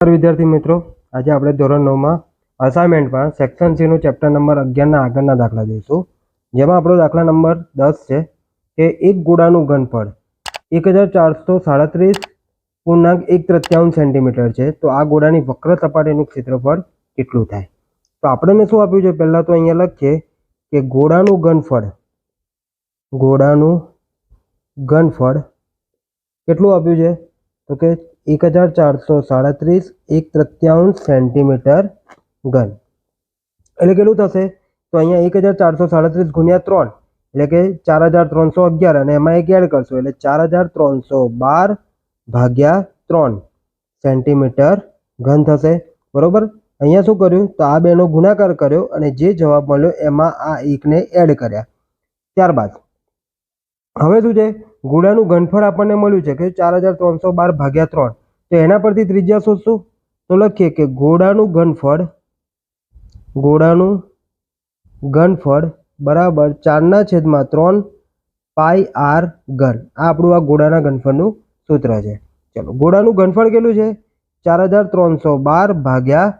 વિદ્યાર્થી મિત્રો. આજે આપણે ધોરણ નવમાં અસાઇનમેન્ટમાં સેક્શન સીનું ચેપ્ટર નંબર અગિયારના આગળના દાખલા જોઈશું. જેમાં આપણો દાખલા નંબર દસ છે કે એક ગોળાનું ઘનફળ એક હજાર ચારસો સાડત્રીસ પૂર્ણાંક એક તૃત્યાવન સેન્ટીમીટર છે. તો આ ગોળાની વક્ર સપાટીનું ક્ષેત્રફળ કેટલું થાય? તો આપણને શું આપ્યું છે? પહેલાં તો અહીંયા લખીએ કે ગોળાનું ઘનફળ ગોળાનું ઘનફળ કેટલું આપ્યું છે? તો કે એક હજાર ચારસો સાડત્રીસ એક તૃત્યાંશ સેન્ટીમીટર ઘન. એટલે કેટલું થશે? તો અહીંયા એક હજાર ચારસો સાડત્રીસ ગુણ્યા ત્રણ, એટલે કે ચાર હજાર ત્રણસો અગિયાર, અને એમાં એક એડ કરશો, એટલે ચાર હજાર ત્રણસો બાર ભાગ્યા ત્રણ સેન્ટીમીટર ઘન થશે. બરોબર? અહીંયા શું કર્યું? તો આ બેનો ગુણાકાર કર્યો, અને જે જવાબ મળ્યો, એમાં આ એકને એડ કર્યા. ત્યારબાદ, હવે શું છે? ગોળાનું ઘનફળ આપણને મળ્યું છે કે ચાર હજાર ત્રણસો બાર ભાગ્યા ત્રણ. તો એના પરથી ત્રિજ્યા શોધશું? તો લખીએ કે ગોળાનું ઘનફળ ગોળાનું ઘનફળ બરાબર ચારના છેદમાં ત્રણ પાઈ આર ઘન. આ આપણું આ ગોળાના ઘનફળનું સૂત્ર છે. ચલો, ગોળાનું ઘનફળ કેટલું છે? ચાર હજાર ત્રણસો બાર ભાગ્યા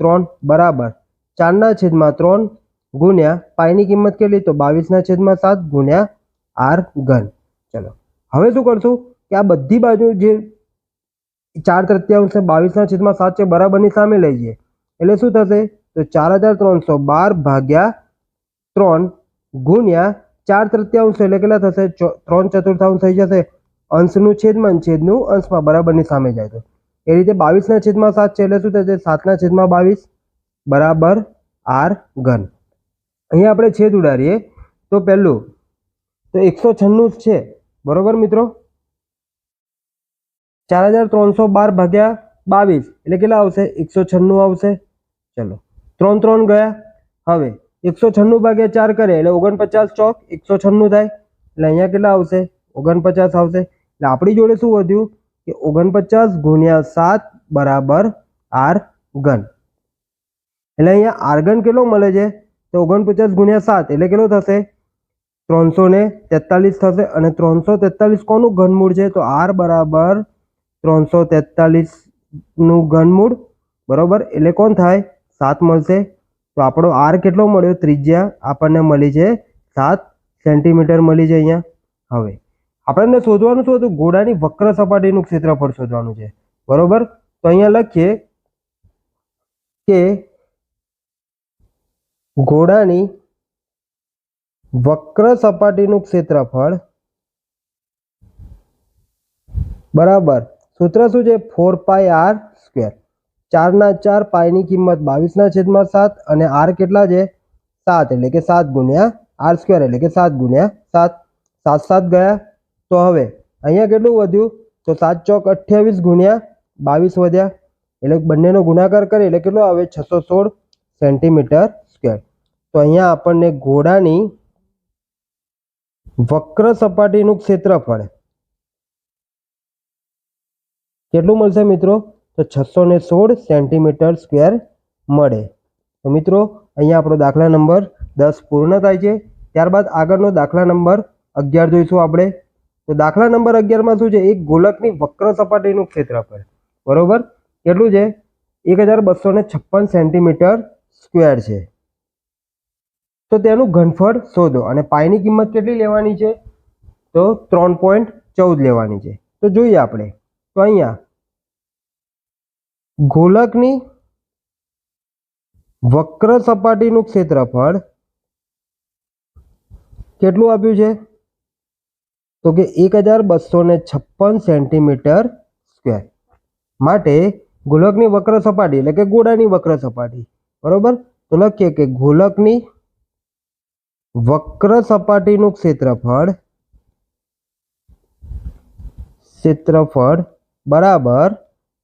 ત્રણ બરાબર ચારના છેદમાં ત્રણ ગુણ્યા પાઈની કિંમત કેટલી? તો બાવીસના છેદમાં સાત ગુણ્યા આર ઘન. ચલો. હવે શું કરશું કે આ બધી બાજુ જે ચાર તૃત્યાંશ છે બાવીસના છેદમાં સાત છે, બરાબરની સામે લઈ જઈએ. એટલે શું થશે? તો ચાર હજાર ત્રણસો બાર ભાગ્યા ત્રણ ગુણ્યા ચાર તૃત્યાંશ એટલે કેટલા થશે? ત્રણ ચતુર્થાંશ થઈ જશે. અંશનું છેદમાં છેદનું અંશમાં બરાબરની સામે જાય તો. એ રીતે બાવીસના છેદમાં સાત છે એટલે શું થશે? સાતના છેદમાં બાવીસ બરાબર આર ઘન. અહીંયા આપણે છેદ ઉડાડીએ. તો પહેલું, તો એકસો છન્નું છે. બરોબર મિત્રો? ચાર હજાર ત્રણસો બાર ભાગ્યા બાવીસ. એટલે કેટલા આવશે? એકસો છન્નું આવશે. ચલો. ત્રણ ત્રણ ગયા. હવે એકસો છન્નું ભાગ્યા ચાર કરે. એટલે ઓગણપચાસ ચોક એકસો છન્નું થાય. એટલે અહીંયા કેટલા આવશે? ઓગણપચાસ આવશે. એટલે આપણી જોડે શું વધ્યું? કે ઓગણપચાસ ગુણ્યા સાત બરાબર આર ઘન. એટલે અહીંયા આર્ગન કેટલો મળે છે? તો ઓગણપચાસ ગુણ્યા સાત. એટલે કેટલો થશે? ત્રણસો ને તેતાલીસ થશે અને ત્રણસો તેતાલીસ કોનું ઘનમૂળ છે? તો આર બરાબર ત્રણસો તેતાલીસનું ઘનમૂળ. બરોબર? એટલે કોણ થાય? સાત મળશે. તો આપણો આર કેટલો મળ્યો? ત્રિજ્યા. આપણને મળી છે સાત સેન્ટીમીટર મળી છે અહીંયા. હવે, આપણને શોધવાનું શું હતું? ઘોડાની વક્ર સપાટીનું ક્ષેત્રફળ શોધવાનું છે. બરોબર? તો અહીંયા લખીએ કે ઘોડાની વક્ર સપાટીનું ક્ષેત્રફળ બરાબર. સૂત્ર શું છે? Four pi r square. ચારના ચાર પાયની કિંમત બાવીસના છેદમાં સાત અને આર કેટલા છે? સાત, એટલે કે સાત ગુણ્યા આર સ્ક્વેર, એટલે કે સાત ગુણ્યા સાત. સાત સાત ગયા. તો હવે અહીંયા કેટલું વધ્યું? તો સાત ચોક અઠ્યાવીસ ગુણ્યા બાવીસ વધ્યા. એટલે બંનેનો ગુણાકાર કરે એટલે કેટલો આવે? છસો સોળ સેન્ટીમીટર સ્ક્વેર. તો અહીંયા આપણને ઘોડાની વક્ર સપાટીનું ક્ષેત્રફળ. કેટલું મળશે મિત્રો? તો છસો ને સોળ સેન્ટીમીટર સ્ક્વેર મળે. તો મિત્રો, અહીંયા આપણો દાખલા નંબર દસ પૂર્ણ થાય છે. ત્યારબાદ આગળનો દાખલા નંબર અગિયાર જોઈશું આપણે. તો દાખલા નંબર અગિયારમાં શું છે? એક ગોલકની વક્ર સપાટીનું ક્ષેત્રફળ. બરોબર? કેટલું છે? એક હજાર બસો છપ્પન સેન્ટીમીટર સ્ક્વેર છે. તો તેનું ઘનફળ શોધો અને પાઈની કિંમત કેટલી લેવાની છે? તો ત્રણ પોઈન્ટ ચૌદ લેવાની છે. તો જોઈએ આપણે. તો અહીંયા ગોલકની વક્ર સપાટીનું ક્ષેત્રફળ કેટલું આપ્યું છે? તો કે એક હજાર બસો ને છપ્પન સેન્ટીમીટર સ્ક્વેર. માટે ગોલકની વક્ર સપાટી એટલે કે ગોળાની વક્ર સપાટી. બરોબર? તો લખીએ કે ગોલકની વક્ર સપાટીનું ક્ષેત્રફળ ક્ષેત્રફળ બરાબર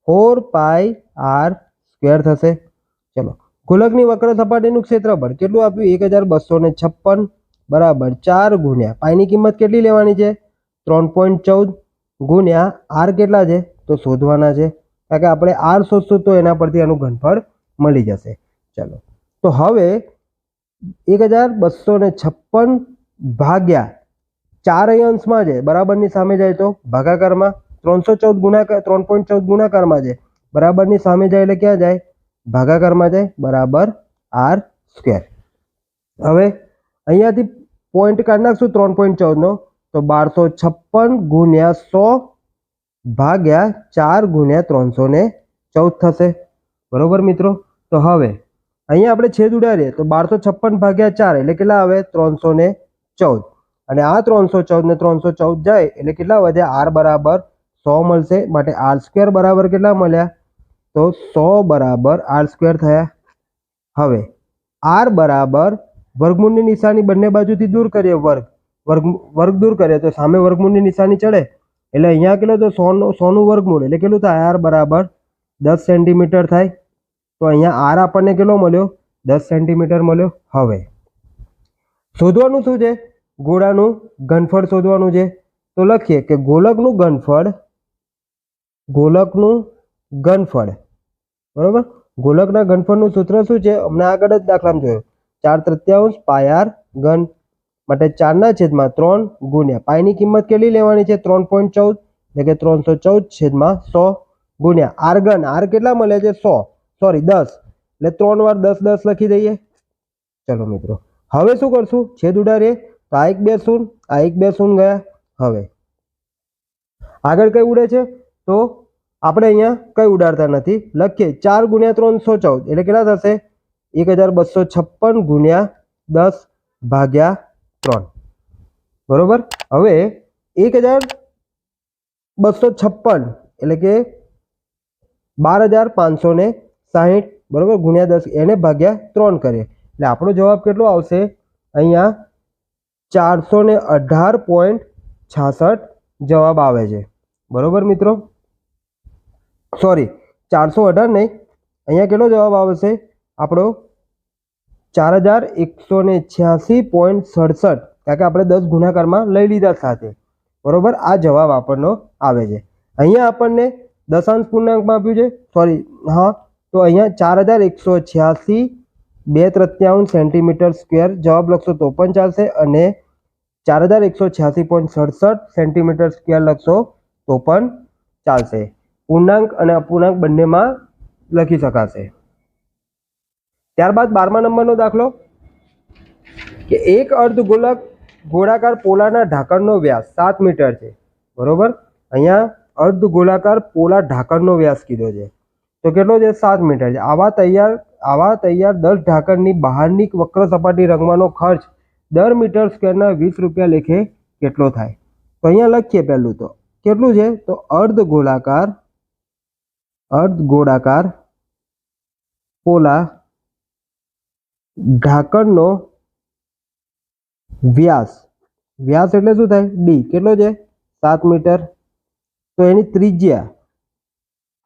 ફોર પાઈ આર સ્ક્વેર થશે. ચલો, ગોલકની વક્ર સપાટીનું ક્ષેત્રફળ કેટલું આપ્યું? એક હજાર બસો ને છપ્પન બરાબર ચાર ગુણ્યા. પાઈની કિંમત કેટલી લેવાની છે? ત્રણ પોઈન્ટ ચૌદ ગુણ્યા આર કેટલા છે? તો શોધવાના છે. કારણ કે આપણે આર શોધશું તો એના પરથી એનું ઘનફળ મળી જશે. ચલો, તો હવે એક હજાર બસો ને છપ્પન ભાગ્યા ચાર અંશમાં છે. બરાબરની સામે જાય તો ભાગાકારમાં ત્રણસો ચૌદ ગુણાકાર, ત્રણ પોઈન્ટ ચૌદ ગુણાકારમાં છે. બરાબરની સામે જાય એટલે ક્યાં જાય? ભાગાકારમાં જાય. બરાબર આર સ્ક્વેર. હવે અહીંયાથી પોઈન્ટ કાઢી નાખશું ત્રણ પોઈન્ટ ચૌદનો. તો બારસો છપ્પન ગુણ્યા સો ભાગ્યા ચાર ગુણ્યા ત્રણસો ને ચૌદ થશે. બરોબર મિત્રો? તો હવે અહીંયા આપણે છેદ ઉડાડીએ તો બારસો છપ્પન ભાગ્યા ચાર એટલે કેટલા આવે? ત્રણસો ને ચૌદ. અને આ ત્રણસો ચૌદ ને ત્રણસો ચૌદ જાય એટલે કેટલા વધે? આર બરાબર સો મળશે. માટે આર સ્ક્વેર બરાબર કેટલા મળ્યા? તો સો બરાબર આર સ્ક્વેર થયા. હવે આર બરાબર વર્ગમૂળની નિશાની બંને બાજુથી દૂર કરીએ. વર્ગ વર્ગ વર્ગ દૂર કરીએ તો સામે વર્ગમૂળની નિશાની ચડે. એટલે અહીંયા કેટલો? તો સોનું સોનું વર્ગમૂળ. એટલે કેટલું થાય? આર બરાબર દસ સેન્ટીમીટર થાય. તો અહીંયા આર આપણને કેટલો મળ્યો? દસ સેન્ટીમીટર મળ્યો. હવે, શોધવાનું શું છે? ગોળાનું ઘનફળ શોધવાનું છે. તો લખીએ કે ગોલકનું ઘનફળ ગોલકનું ઘનફળ, બરોબર? ગોલકના ઘનફળનું સૂત્ર શું છે? હમણાં આગળ જ દાખલામાં જોયું. ચાર તૃતીયાંશ પાયાર ઘન માટે ચારના છેદમાં ત્રણ ગુણ્યા. પાયની કિંમત કેટલી લેવાની છે? ત્રણ પોઈન્ટ ચૌદ, એટલે કે ત્રણસો ચૌદ છેદમાં સો ગુણ્યા. આર ઘન, આર કેટલા મળે છે? સો. સોરી દસ. એટલે ત્રણ વાર દસ દસ લખી દઈએ. ચલો મિત્રો, હવે શું કરશું? છેદ ઉડાડીએ. તો આ એક બે શૂન આ એક બે શૂન ગયા. હવે આગળ કઈ ઉડે છે? તો આપણે અહીંયા કઈ ઉડાડતા નથી. લખીએ ચાર ગુણ્યા ત્રણસો ચૌદ. એટલે કેટલા થશે? એક હજાર બસો છપ્પન ગુણ્યા દસ ભાગ્યા ત્રણ. બરોબર? હવે એક હજાર બસો છપ્પન, એટલે કે બાર હજાર પાંચસો ને સાહીઠ, બરોબર, ગુણ્યા દસ, એને ભાગ્યા ત્રણ કરીએ એટલે આપણો જવાબ કેટલો આવશે? અહીંયા ચારસો ને અઢાર પોઈન્ટ છાસઠ જવાબ આવે છે. બરોબર મિત્રો? સોરી, ચારસો અઢાર નહીં. અહીંયા કેટલો જવાબ આવશે? આપણો ચાર હજાર એકસો ને છ્યાસી પોઈન્ટ સડસઠ, કારણ કે આપણે દસ ગુણાકારમાં લઈ લીધા સાથે. બરાબર? આ જવાબ આપણનો આવે છે. અહીંયા આપણને દશાંશ પૂર્ણાંકમાં આપ્યું છે. સોરી, હા તો અહીંયા ચાર હજાર એકસો છ્યાસી બે ત્રત્યાવન સેન્ટીમીટર સ્ક્વેર જવાબ લખશો તો પણ ચાલશે અને ચાર હજાર એકસો છ્યાસી પોઈન્ટ સડસઠ સેન્ટીમીટર સ્ક્વેર લખશો તો પણ ચાલશે. પૂર્ણાંક અને અપૂર્ણાંક બંનેમાં લખી શકાશે. ત્યારબાદ બારમા નંબરનો દાખલો. કે એક અર્ધગોલક ગોળાકાર પોલાના ઢાંકણનો વ્યાસ સાત મીટર છે. બરોબર? અહીંયા અર્ધગોળાકાર પોલા ઢાંકણનો વ્યાસ કીધો છે. તો કેટલો છે? સાત મીટર છે. આવા તૈયાર આવા તૈયાર દસ ઢાંકણની બહારની વક્ર સપાટી રંગવાનો ખર્ચ દર મીટર સ્ક્વેરના વીસ રૂપિયા લેખે કેટલો થાય? તો અહીંયા લખીએ પહેલું તો. કેટલું છે? તો અર્ધ ગોળાકાર અર્ધ ગોળાકાર પોલા ઢાંકણનો વ્યાસ. વ્યાસ એટલે શું થાય? ડી. કેટલો છે? સાત મીટર. તો એની ત્રિજ્યા.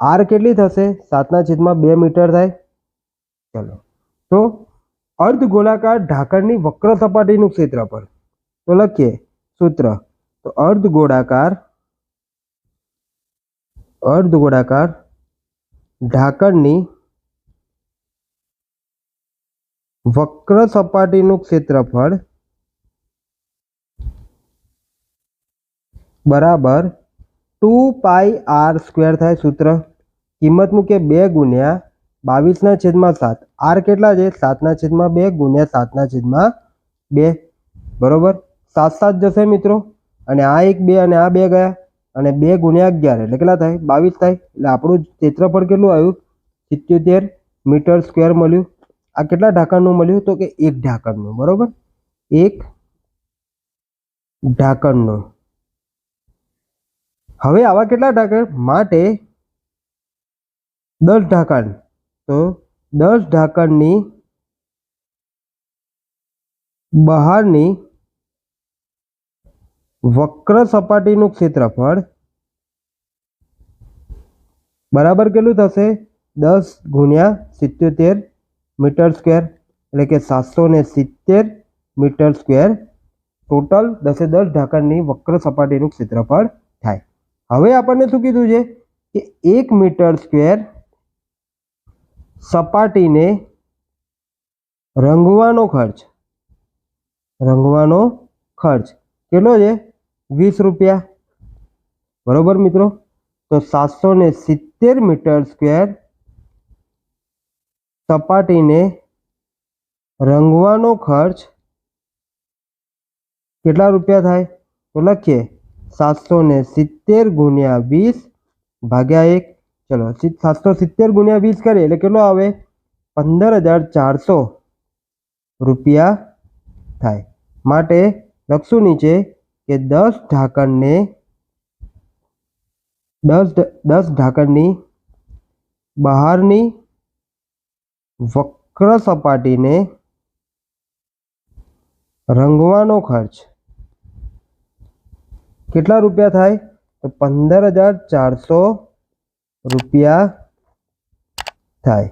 આર કેટલી થશે? સાતના છેદમાં બે મીટર થાય. ચલો. તો અર્ધ ગોળાકાર ઢાંકણની વક્ર સપાટીનું ક્ષેત્રફળ તો લખીએ સૂત્ર. તો અર્ધ ગોળાકાર અર્ધ ગોળાકાર ઢાંકણની વક્ર સપાટીનું ક્ષેત્રફળ બરાબર ટુ પાઈ આર સ્ક્વેર થાય સૂત્ર. કિંમત મૂકે બે ગુણ્યા બાવીસના છેદમાં સાત. આર કેટલા છે? સાતના છેદમાં બે ગુણ્યા સાતના છેદમાં બે. બરોબર? સાત સાત જશે મિત્રો. અને આ એક બે અને આ બે ગયા. અને બે ગુણ્યા અગિયાર એટલે કેટલા થાય? બાવીસ થાય. એટલે આપણું ક્ષેત્રફળ કેટલું આવ્યું? સિત્યોતેર મીટર સ્ક્વેર મળ્યું. આ કેટલા ઢાંકણનું મળ્યું? તો કે એક ઢાંકણનું. બરોબર? એક ઢાંકણનું. હવે આવા કેટલા ઢાંકણ માટે દસ ઢાંકણ. તો દસ ઢાંકણની બહારની વક્ર સપાટીનું ક્ષેત્રફળ બરાબર કેટલું થશે? દસ ગુણ્યા સિત્યોતેર મીટર સ્ક્વેર, એટલે કે સાતસો ને સિત્તેર મીટર સ્ક્વેર ટોટલ દસે દસ ઢાંકણની વક્ર સપાટીનું ક્ષેત્રફળ થાય. હવે આપણને શું કીધું છે? કે એક મીટર સ્ક્વેર સપાટીને રંગવાનો ખર્ચ. રંગવાનો ખર્ચ. કેટલો છે? વીસ રૂપિયા. બરોબર મિત્રો? તો સાતસો ને સિત્તેર મીટર સ્ક્વેર સપાટીને રંગવાનો ખર્ચ કેટલા રૂપિયા થાય? તો લખીએ. સાતસો ને સિત્તેર ગુણ્યા વીસ ભાગ્યા એક. ચલો સાતસો સિત્તેર ગુણ્યા વીસ કરીએ, એટલે કેટલો આવે? પંદર હજાર ચારસો રૂપિયા થાય. માટે લખશું નીચે કે દસ ઢાંકણને, દસ દસ ઢાંકણની બહારની વક્ર સપાટીને રંગવાનો ખર્ચ. કેટલા રૂપિયા થાય? તો પંદર હજાર ચારસો રૂપિયા થાય.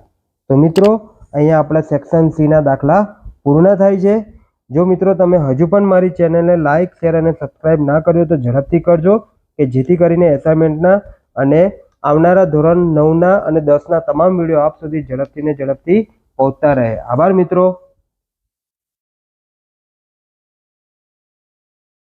તો મિત્રો, અહીંયા આપણા સેક્શન સીના દાખલા પૂર્ણ થાય છે. જો મિત્રો તમે હજુ પણ મારી ચેનલને લાઇક શેર અને સબસ્ક્રાઇબ ના કર્યો તો ઝડપથી કરજો કે જેથી કરીને એસાઇનમેન્ટના અને આવનારા ધોરણ નવના અને દસના તમામ વીડિયો આપ સુધી ઝડપથી ને ઝડપથી પહોંચતા રહે. આભાર મિત્રો.